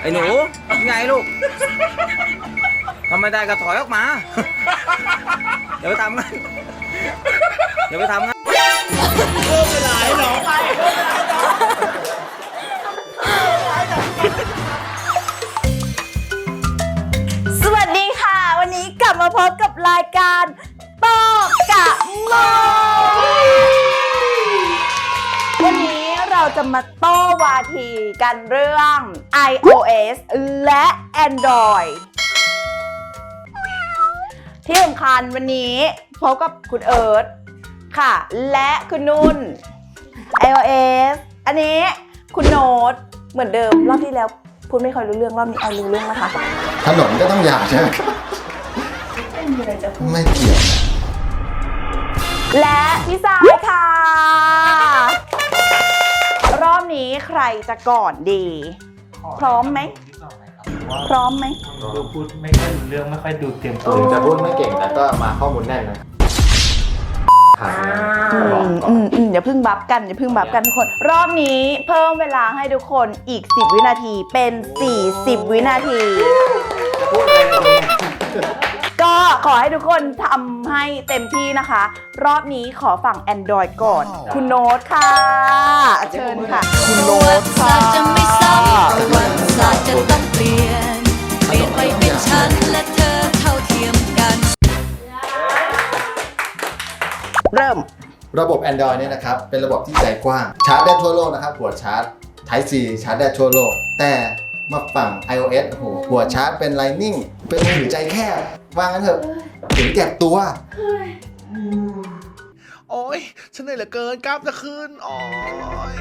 ไอ้หนูยังไงลูกทำไม่ได้ก็ถอยออกมาอย่าไปทำงั้นอย่าไปทำงั้นสวัสดีค่ะ วันนี้กลับมาพบกับรายการ มาโต้วาทีกันเรื่อง iOS และ Android ที่สำคัญวันนี้พบกับคุณเอิร์ธค่ะ และคุณนุ่น iOS อันนี้คุณโน้ตเหมือนเดิมรอบที่แล้วพูดไม่ค่อยรู้เรื่องรอบนี้เอารู้เรื่องนะคะ ถนนก็ต้องอยากใช่ไหมไม่เกี่ยวนะและพี่สายค่ะรอบ นี้ใครจะก่อนดี พร้อมไหม พร้อมไหมดูพูดไม่ค่อยรู้เรื่องไม่ค่อยดูเตรียมตัวถึงจะพูดไม่เก่งแต่ก็มาข้อมูลแน่นนะผ่านนะอืบอกมอืมอืมอย่าเพิ่งบัฟกันอย่าเพิ่งบัฟกันทุกคน รอบนี้เพิ่มเวลาให้ทุกคนอีก 10 วินาทีเป็น 40 วินาที ก็ขอให้ทุกคนทำให้เต็มที่นะคะ รอบนี้ขอฝั่ง Android ก่อน คุณโน้ตค่ะ เชิญค่ะ คุณโน้ตค่ะจะไม่ซ้ำวันศาสตร์จะต้องเปลี่ยน เปลี่ยนไปเป็นฉันและเธอเท่าเทียมกัน เริ่ม ระบบ Android เนี่ยนะครับ เป็นระบบที่ใจกว้าง ชาร์จได้ทั่วโลกนะครับ หัวชาร์จ Type C ชาร์จได้ทั่วโลก แต่มาฝั่ง iOS โอ้โหหัวชาร์จเป็น Lightning เป็นมือถือใจแคบ ว่างั้นเถอะถึงแก่ตัว โอ๊ยฉันเหนื่อยเหลือเกินกล้ามจะขึ้นโอ๊ย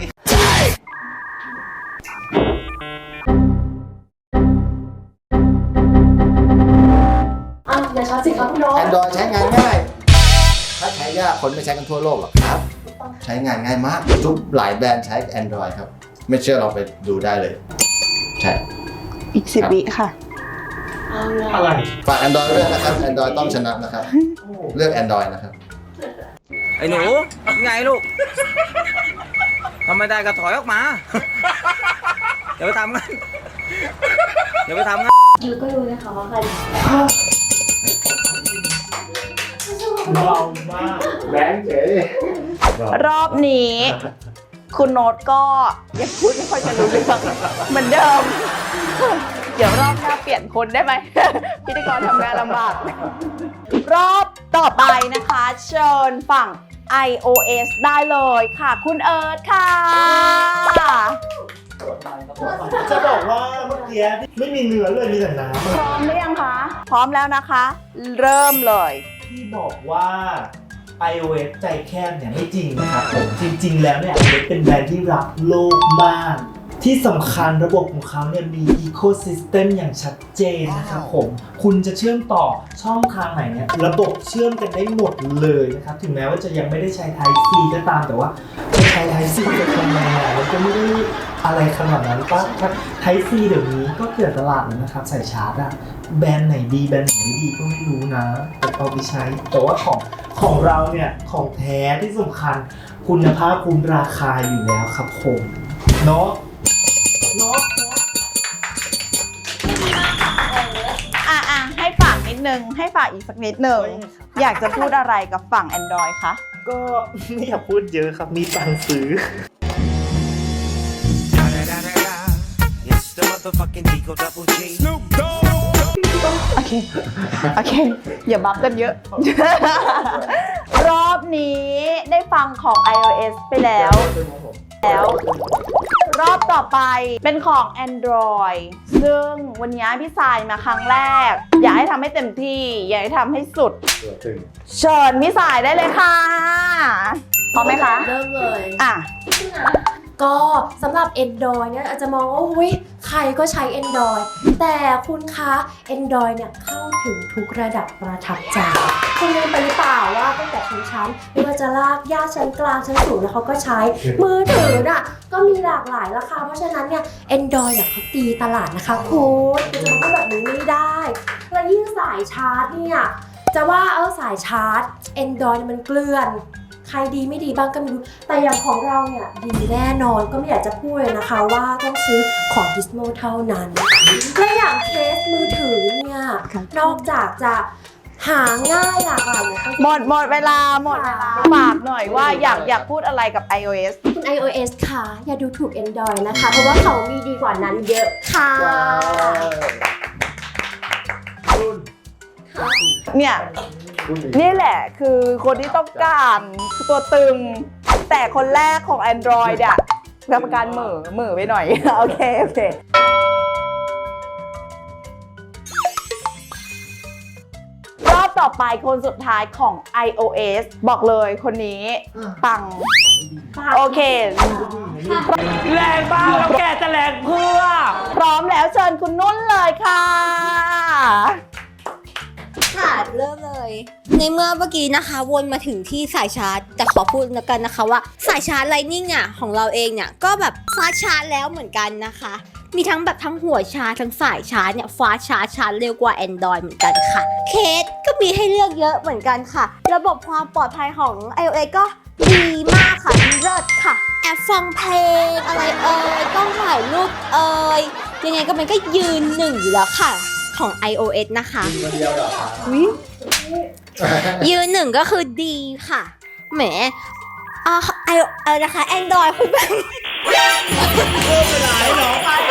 อะอย่าช้าสิครับคุณโน้ต Android ใช้งานง่าย ถ้าใช้ยากคนไม่ใช้กันทั่วโลกหรอกครับ ใช้งานง่ายมากทุกหลายแบรนด์ใช้ Android ครับ ไม่เชื่อลองไปดูได้เลย ใช่ อีก10วิค่ะเอาไงอะไรฝาก Android ด้วยนะครับ Android ต้องชนะนะครับ เลือก Android นะครับ ไอ้หนูยังไงลูกทำไม่ได้ก็ถอยออกมาอย่าไปทำงั้นอย่าไปทำงั้นยูก็รู้นะคะว่าใครเบามากแบงค์เจ๋รอบนี้ คุณโน้ตก็ยังพูดไม่ค่อยจะรู้เรื่องเหมือนเดิม เดี๋ยวรอบหน้าเปลี่ยนคนได้ไหม พิธีกรทำงานลำบาก รอบต่อไปนะคะ เชิญฝั่ง iOS ได้เลยค่ะ คุณเอิร์ธค่ะ จะบอกว่าเมื่อกี้ไม่มีเนื้อเลยมีแต่น้ำพร้อมหรือยังคะ พร้อมแล้วนะคะ เริ่มเลย ที่บอกว่า iOS ใจแคบเนี่ยไม่จริงนะครับผมจริง ๆ แล้วเนี่ย iOS เป็นแบรนด์ที่รักโลกมาก ที่สำคัญระบบของเขาเนี่ยมี Ecosystem อย่างชัดเจนนะครับผม คุณจะเชื่อมต่อช่องทางไหนเนี่ยระบบเชื่อมกันได้หมดเลยนะครับ ถึงแม้ว่าจะยังไม่ได้ใช้ Type C ก็ตามแต่ว่าจะใช้ Type C จะทำไมอะมันก็ไม่ได้อะไรขนาดนั้นปะ Type C เดี๋ยวนี้ก็เกิดตลาดแล้วนะครับ ใส่ชาร์จอะแบรนด์ไหนดีแบรนด์ไหนไม่ดีก็ไม่รู้นะแต่เอาไปใช้ แต่ว่าของของเราเนี่ยของแท้ที่สำคัญ คุณภาพคุ้มราคาอยู่แล้วครับผมเนาะ นาะอะอะให้ฝากนิดนึง ให้ฝากอีกสักนิดนึง อยากจะพูดอะไรกับฝั่ง Android คะ ก็ไม่อยากพูดเยอะครับมีตังค์ซื้อ It's the motherfucking Eagle Double G. Snoop Dogg. โอเค โอเค อย่าบัฟกันเยอะ รอบนี้ได้ฟังของ iOS ไปแล้ว แล้ว รอบต่อไปเป็นของ Android ซึ่งวันนี้พี่สายมาครั้งแรก อยากให้ทำให้เต็มที่ อยากให้ทำให้สุดเชิญพี่สายได้เลยค่ะ พร้อมไหมคะ เริ่มเลย อะ ก็สำหรับ Android เนี่ยอาจจะมองว่าอุ้ยใครก็ใช้ Android แต่คุณคะ Android เนี่ยเข้าถึงทุกระดับประทับใจคุณลืมไปหรือเปล่าว่าตั้งแต่ชั้นชั้นไม่ว่าจะลากย่าชั้นกลางชั้นสูงแล้วเขาก็ใช้มือถือน่ะก็มีหลากหลายราคา เพราะฉะนั้นเนี่ย Android เนี่ยเขาตีตลาดนะคะคุณคุณจะมาพูดแบบนี้ไม่ได้ และยิ่งสายชาร์จเนี่ยจะว่าเออสายชาร์จ Android มันเกลื่อน ใครดีไม่ดีบ้างก็ไม่รู้ แต่อย่างของเราเนี่ยดีแน่นอนก็ไม่อยากจะพูดเลยนะคะว่าต้องซื้อของ Gizmo เท่านั้นและอย่างเคสมือถือเนี่ยนอกจากจะหาง่ายหลากหลายเนี่ยหมดหมดเวลาหมดเวลาฝากหน่อยว่าอยากอยากพูดอะไรกับ iOS คุณ iOS ค่ะ อย่าดูถูก Android นะคะ เพราะว่าเขามีดีกว่านั้นเยอะค่ะเนี่ย นี่แหละคือคนที่ต้องการคือตัวตึง แต่คนแรกของ Android อะกรรมการเหม่อเหม่อไปหน่อย โอเค โอเครอบต่อไปคนสุดท้ายของ iOS บอกเลยคนนี้ปัง โอเค แรงบ้างแล้วแกจะแรงเพื่อ พร้อมแล้วเชิญคุณนุ่นเลยค่ะค่ะ ในเมื่อเมื่อกี้นะคะวนมาถึงที่สายชาร์จ แต่ขอพูดแล้วกันนะคะว่าสายชาร์จไลนิ่งอะของเราเองเนี่ยก็แบบฟาสต์ชาร์จแล้วเหมือนกันนะคะ มีทั้งแบบทั้งหัวชาร์จทั้งสายชาร์จเนี่ยฟาสต์ชาร์จชาร์จเร็วกว่า Android เหมือนกันค่ะ เคสก็มีให้เลือกเยอะเหมือนกันค่ะ ระบบความปลอดภัยของ iOS ก็ดีมากค่ะเลิศค่ะ แอปฟังเพลงอะไรเอ่ยกล้องถ่ายรูปเอ่ยยังไงก็มันก็ยืนหนึ่งอยู่แล้วค่ะ ของ iOS นะคะ คนเดียวเหรอครับยื ยืนหนึ่งก็คือดีค่ะ แหมเอาเอาเอานะคะแอนดรอยคุณแบบเพิ่มเหลายห้น้องปัง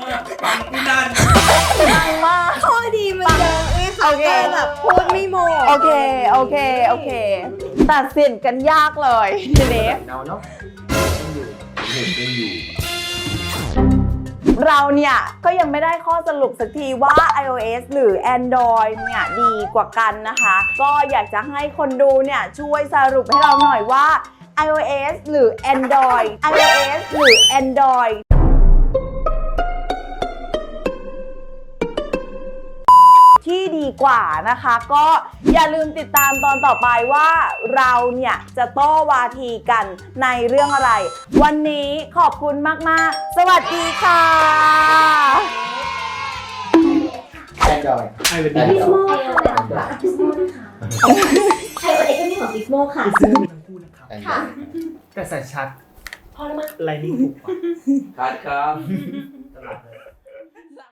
มากปังพี่นังมากข้อดีมันเยอะเลยค่ะแบบพูดไม่โมโอเค โอเค โอเค ตัดสินกันยากเลยทีนี้เนาเนาะยังอยู่ยังอยู่ เราเนี่ย ก็ยังไม่ได้ข้อสรุปสักทีว่า iOS หรือ Android เนี่ย ดีกว่ากันนะคะ ก็อยากจะให้คนดูเนี่ย ช่วยสรุปให้เราหน่อยว่า iOS หรือ Android iOS หรือ Android ที่ดีกว่านะคะ ก็อย่าลืมติดตามตอนต่อไปว่าเราเนี่ยจะโต้วาทีกันในเรื่องอะไร วันนี้ขอบคุณมาก ๆ สวัสดีค่ะแอนดรอยไอเป็นแอนดีดรอยไอโอเอ็กก็มีของ Gizmo ค่ะ ซึ่งทั้งคู่นะครับแอนดรอยแต่สายชาร์จพอแล้วมั้ง ไลนิ่งถูกกว่าครับตลาด